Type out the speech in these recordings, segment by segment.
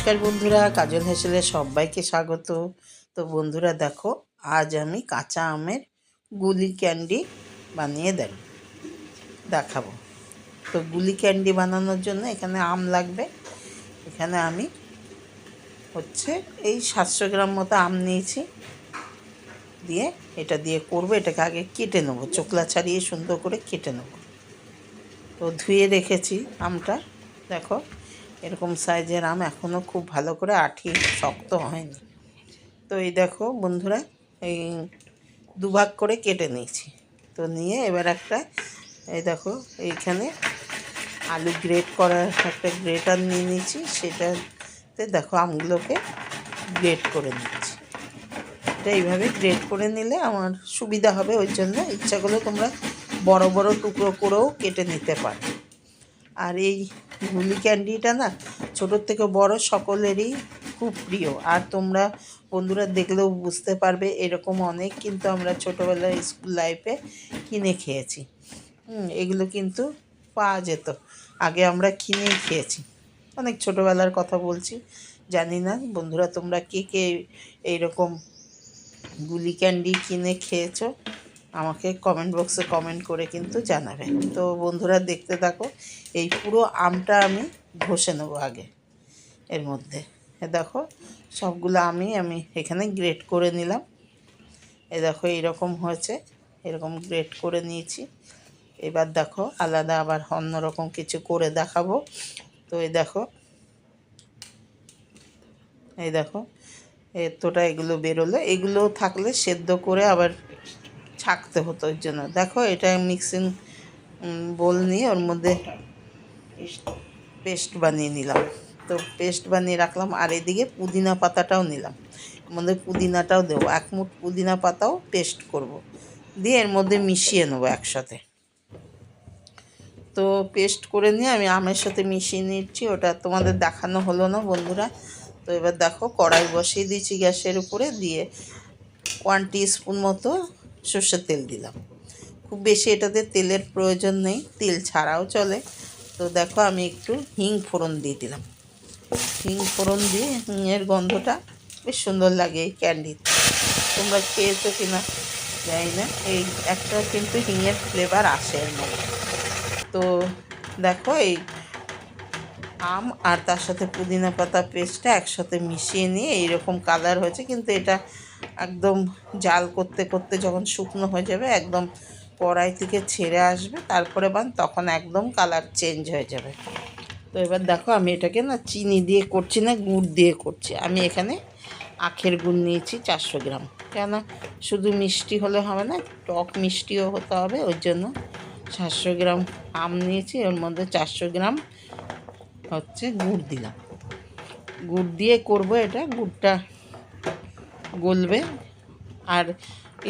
নমস্কার বন্ধুরা, কাজল হেসেলে সবাইকে স্বাগত। তো বন্ধুরা দেখো, আজ আমি কাঁচা আমের গুলি ক্যান্ডি বানিয়ে দেব, দেখাবো। তো গুলি ক্যান্ডি বানানোর জন্য এখানে আম লাগবে। এখানে আমি হচ্ছে এই সাতশো গ্রাম মতো আম নিয়েছি। দিয়ে এটা দিয়ে করব, এটাকে আগে কেটে নেব চোকলা ছাড়িয়ে সুন্দর করে কেটে নেব। তো ধুয়ে রেখেছি আমটা, দেখো। এরকম সাইজের আম এখনও খুব ভালো করে আঠি শক্ত হয়নি। তো এই দেখো বন্ধুরা, এই দুভাগ করে কেটে নিয়েছি। তো নিয়ে এবার একটা, এই দেখো এইখানে আলু গ্রেট করার একটা গ্রেটার নিয়ে নিয়েছি, সেটাতে দেখো আমগুলোকে গ্রেট করে নিচ্ছি। এটা এইভাবে গ্রেট করে নিলে আমার সুবিধা হবে, ওই জন্য ইচ্ছা করলে তোমরা বড় বড় টুকরো করেও কেটে নিতে পারো। আর এই গুলি ক্যান্ডিটা না ছোটোর থেকে বড় সকলেরই খুব প্রিয়। আর তোমরা বন্ধুরা দেখলেও বুঝতে পারবে এরকম অনেক কিন্তু আমরা ছোটোবেলায় স্কুল লাইফে কিনে খেয়েছি। হুম, এগুলো কিন্তু পাওয়া যেত। আগে আমরা কিনেই খেয়েছি। অনেক ছোটোবেলার কথা বলছি, জানি না। বন্ধুরা তোমরা কে কে এইরকম গুলি ক্যান্ডি কিনে খেয়েছো? আমাকে কমেন্ট বক্সে কমেন্ট করে কিন্তু জানাবে। তো বন্ধুরা দেখতে থাকো, এই পুরো আমটা আমি ঘষে নেব আগে, এর মধ্যে। এ দেখো, সবগুলো আমি আমি এখানে গ্রেট করে নিলাম। এ দেখো, এইরকম হয়েছে, এরকম গ্রেট করে নিয়েছি। এবার দেখো, আলাদা আবার অন্যরকম কিছু করে দেখাবো। তো এই দেখো এই দেখো, এতটা এগুলো বেরোলো। এগুলো থাকলে সেদ্ধ করে আবার ছাকতে হতো ওর জন্য। দেখো, এটা মিক্সিং বোল নিয়ে ওর মধ্যে পেস্ট বানিয়ে নিলাম। তো পেস্ট বানিয়ে রাখলাম, আর এদিকে পুদিনা পাতাটাও নিলাম। এর মধ্যে পুদিনাটাও দেবো। এক মুঠ পুদিনা পাতাও পেস্ট করব। দিয়ে এর মধ্যে মিশিয়ে নেব একসাথে। তো পেস্ট করে নিয়ে আমি আমের সাথে মিশিয়ে নিচ্ছি। ওটা তোমাদের দেখানো হলো না বন্ধুরা। তো এবার দেখো, কড়াই বসিয়ে দিয়েছি গ্যাসের উপরে। দিয়ে ওয়ান স্পুন মতো সর্ষের তেল দিলাম। খুব বেশি এটাতে তেলের প্রয়োজন নেই, তেল ছাড়াও চলে। তো দেখো আমি একটু হিং ফোড়ন দিয়ে দিলাম। হিং ফোড়ন দিয়ে হিংয়ের গন্ধটা বেশ সুন্দর লাগে এই ক্যান্ডি তোমরা খেয়েছো কি না জানি না। এই একটা কিন্তু হিংয়ের ফ্লেভার আসে এর মধ্যে। তো দেখো এই আম আর তার সাথে পুদিনা পাতা পেস্টটা একসাথে মিশিয়ে নিয়ে এইরকম কালার হয়েছে, কিন্তু এটা একদম জাল করতে করতে যখন শুকনো হয়ে যাবে, একদম কড়াই থেকে ছেড়ে আসবে, তারপরে বান তখন একদম কালার চেঞ্জ হয়ে যাবে। তো এবার দেখো আমি এটাকে না চিনি দিয়ে করছি না, গুড় দিয়ে করছি। আমি এখানে আখের গুড় নিয়েছি চারশো গ্রাম। কেন শুধু মিষ্টি হলে হবে না, টক মিষ্টিও হতে হবে, ওই জন্য চারশো গ্রাম আম নিয়েছি ওর মধ্যে চারশো গ্রাম হচ্ছে গুড় দিলাম। গুড় দিয়ে করব এটা, গুড়টা গলবে। আর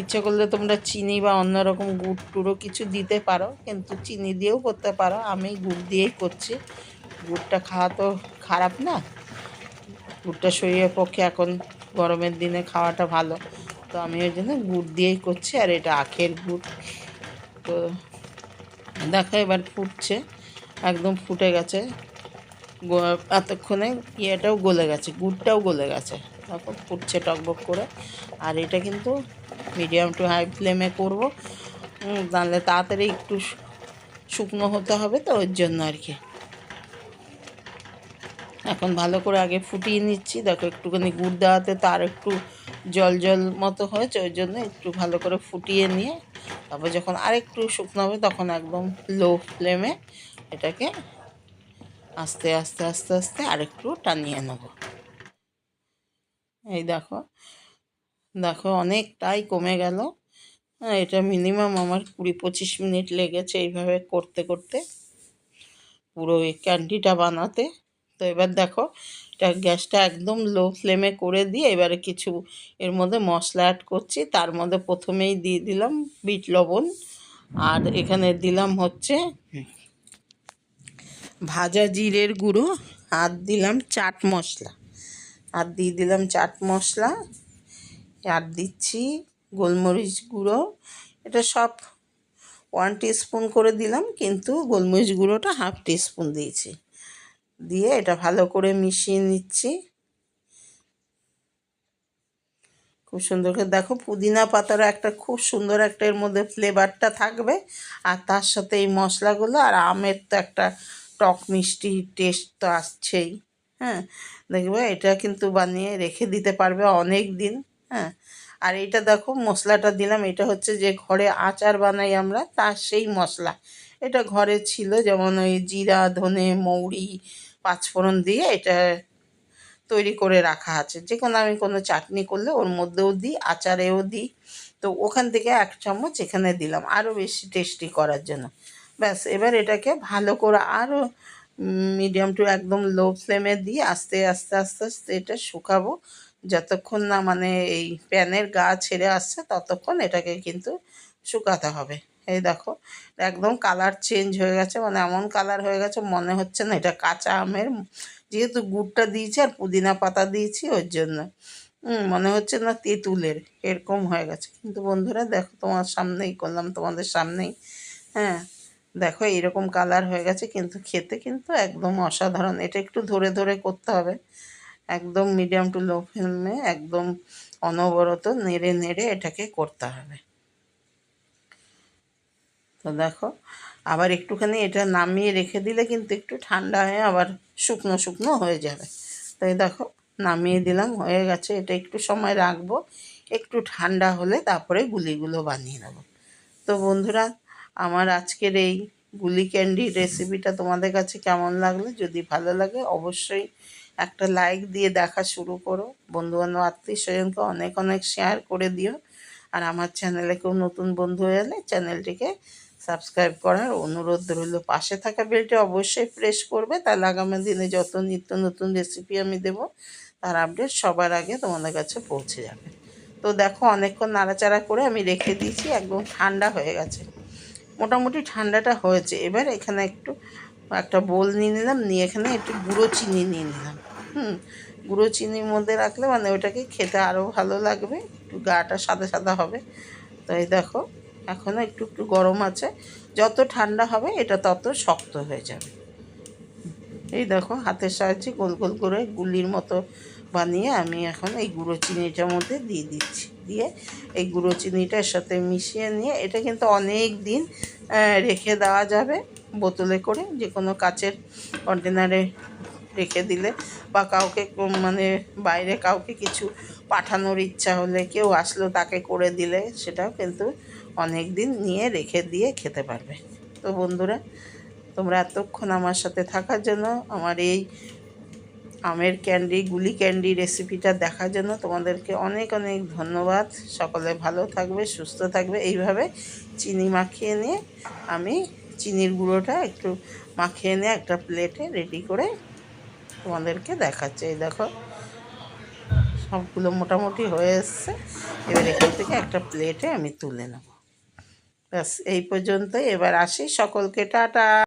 ইচ্ছে করলে তোমরা চিনি বা অন্য রকম গুড় টুড়ো কিছু দিতে পারো, কিন্তু চিনি দিয়েও করতে পারো। আমি গুড় দিয়েই করছি। গুড়টা খাওয়া তো খারাপ না। গুড়টা শরীরের পক্ষে এখন গরমের দিনে খাওয়াটা ভালো। তো আমি ওই জন্য গুড় দিয়েই করছি, আর এটা আখের গুড়। তো দেখো এবার ফুটছে, একদম ফুটে গেছে। এতক্ষণে ইয়েটাও গলে গেছে, গুড়টাও গলে গেছে। দেখো, ফুটছে টকবক করে। আর এটা কিন্তু মিডিয়াম টু হাই ফ্লেমে করব। তাহলে তাড়াতাড়ি একটু শুকনো হতে হবে তো ওর জন্য আর কি। এখন ভালো করে আগে ফুটিয়ে নিচ্ছি। দেখো, একটুখানি গুড় দেওয়াতে তার একটু জল জল মতো হয়েছে, ওই জন্য একটু ভালো করে ফুটিয়ে নিয়ে, তারপর যখন আরেকটু শুকনো হবে, তখন একদম লো ফ্লেমে এটাকে আস্তে আস্তে আস্তে আস্তে আরেকটু টানিয়ে নেব। এই দেখো দেখো অনেকটাই কমে গেল। হ্যাঁ এটা মিনিমাম আমার কুড়ি পঁচিশ মিনিট লেগেছে এইভাবে করতে করতে। পুরো এই ক্যান্ডিটা বানাতে। তো এবার দেখো, এটা গ্যাসটা একদম লো ফ্লেমে করে দিয়ে এবারে কিছু এর মধ্যে মশলা অ্যাড করছি। তার মধ্যে প্রথমেই দিয়ে দিলাম বিট লবণ। আর এখানে দিলাম হচ্ছে ভাজা জিরের গুঁড়ো, আর দিলাম চাট মশলা। আর দিয়ে দিলাম চাট মশলা, আর দিচ্ছি গোলমরিচ গুঁড়ো। এটা সব ওয়ান স্পুন করে দিলাম, কিন্তু গোলমরিচ গুঁড়োটা হাফ স্পুন দিয়েছি। দিয়ে এটা ভালো করে মিশিয়ে নিচ্ছি। খুব সুন্দর করে দেখো, পুদিনা পাতারও একটা খুব সুন্দর একটা এর মধ্যে ফ্লেভারটা থাকবে। আর তার সাথে এই মশলাগুলো, আর আমের তো একটা টক মিষ্টি টেস্ট তো আসছেই হ্যাঁ? দেখবে এটা কিন্তু বানিয়ে রেখে দিতে পারবে অনেক দিন হ্যাঁ? আর এটা দেখো মশলাটা দিলাম, এটা হচ্ছে যে ঘরে আচার বানাই আমরা, তার সেই মশলা। এটা ঘরে ছিল যেমন ওই জিরা, ধনে, মৌরি, পাঁচফোড়ন দিয়ে এটা তৈরি করে রাখা আছে। যে কোনো আমি কোনো চাটনি করলে ওর মধ্যেও দিই, আচারেও দিই। তো ওখান থেকে এক চামচ এখানে দিলাম, আরও বেশি টেস্টি করার জন্য। ব্যাস, এবার এটাকে ভালো করে আরও মিডিয়াম টু একদম লো ফ্লেমে দিয়ে আস্তে আস্তে আস্তে আস্তে এটা শুকাবো। যতক্ষণ না মানে এই প্যানের গা ছেড়ে আসছে, ততক্ষণ এটাকে কিন্তু শুকাতে হবে। এই দেখো, একদম কালার চেঞ্জ হয়ে গেছে মানে এমন কালার হয়ে গেছে, মনে হচ্ছে না এটা কাঁচা আমের, যেহেতু গুড়টা দিয়েছি আর পুদিনা পাতা দিয়েছি ওর জন্য। মনে হচ্ছে না তেঁতুলের, এরকম হয়ে গেছে। কিন্তু বন্ধুরা, দেখো তোমার সামনেই করলাম, তোমাদের সামনেই। হ্যাঁ। দেখো এরকম কালার হয়ে গেছে, কিন্তু খেতে কিন্তু একদম অসাধারণ। এটা একটু ধরে ধরে করতে হবে। একদম মিডিয়াম টু লো ফ্লেমে একদম অনবরত নেড়ে নেড়ে এটাকে করতে হবে। তো দেখো, আবার একটুখানি এটা নামিয়ে রেখে দিলে কিন্তু একটু ঠান্ডা হয়ে আবার শুকনো শুকনো হয়ে যাবে। তাই দেখো, নামিয়ে দিলাম, হয়ে গেছে। এটা একটু সময় রাখব, একটু ঠান্ডা হলে তারপরে গুলিগুলো বানিয়ে নেব। তো বন্ধুরা আমার আজকের এই গুলি ক্যান্ডির রেসিপিটা তোমাদের কাছে কেমন লাগল? যদি ভালো লাগে, অবশ্যই একটা লাইক দিয়ে দেখা শুরু করো। বন্ধুবান্ধব আত্মীয় স্বজনকে অনেক অনেক শেয়ার করে দিও। আর আমার চ্যানেলে কেউ নতুন বন্ধু হয়ে এলে চ্যানেলটিকে সাবস্ক্রাইব করার অনুরোধ রইল। পাশে থাকা বেলটি অবশ্যই প্রেস করবে। তাহলে আগামী দিনে যত নিত্য নতুন রেসিপি আমি দেব, তার আপডেট সবার আগে তোমাদের কাছে পৌঁছে যাবে। তো দেখো, অনেকক্ষণ নাড়াচাড়া করে আমি রেখে দিয়েছি, একদম ঠান্ডা হয়ে গেছে। মোটামুটি ঠান্ডাটা হয়েছে। এবার এখানে একটু একটা বোল নিয়ে নিলাম, নিয়ে এখানে একটু গুঁড়ো চিনি নিয়ে নিলাম। হুম, গুঁড়ো চিনির মধ্যে রাখলে মানে ওটাকে খেতে আরও ভালো লাগবে, একটু গাটা সাদা সাদা হবে। তো এই দেখো এখনও একটু একটু গরম আছে। যত ঠান্ডা হবে, এটা তত শক্ত হয়ে যাবে। এই দেখো, হাতের সাহায্যে গোল গোল করে গুলির মতো বানিয়ে আমি এখন এই গুঁড়ো চিনিটার মধ্যে দিয়ে দিচ্ছি। দিয়ে এই গুঁড়ো চিনিটার সাথে মিশিয়ে নিয়ে এটা কিন্তু অনেক দিন রেখে দেওয়া যাবে বোতলে করে। যে কোনো কাচের কন্টেনারে রেখে দিলে বা কাউকে মানে বাইরে কাউকে কিছু পাঠানোর ইচ্ছা হলে কেউ আসলো তাকে করে দিলে সেটাও কিন্তু অনেক দিন নিয়ে রেখে দিয়ে খেতে পারবে। তো বন্ধুরা, তোমরা এতক্ষণ আমার সাথে থাকার জন্য আমার এই আমের ক্যান্ডি, গুলি ক্যান্ডি রেসিপিটা দেখার জন্য তোমাদেরকে অনেক অনেক ধন্যবাদ। সকলে ভালো থাকবে, সুস্থ থাকবে। এইভাবে চিনি মাখিয়ে নিয়ে আমি চিনির গুঁড়োটা একটু মাখিয়ে নিয়ে একটা প্লেটে রেডি করে তোমাদেরকে দেখাচ্ছে। এই দেখো, সবগুলো মোটামুটি হয়ে এসছে। এবার এখান থেকে একটা প্লেটে আমি তুলে নেব। ব্যাস, এই পর্যন্তই। এবার আসি সকলকে। টাটা!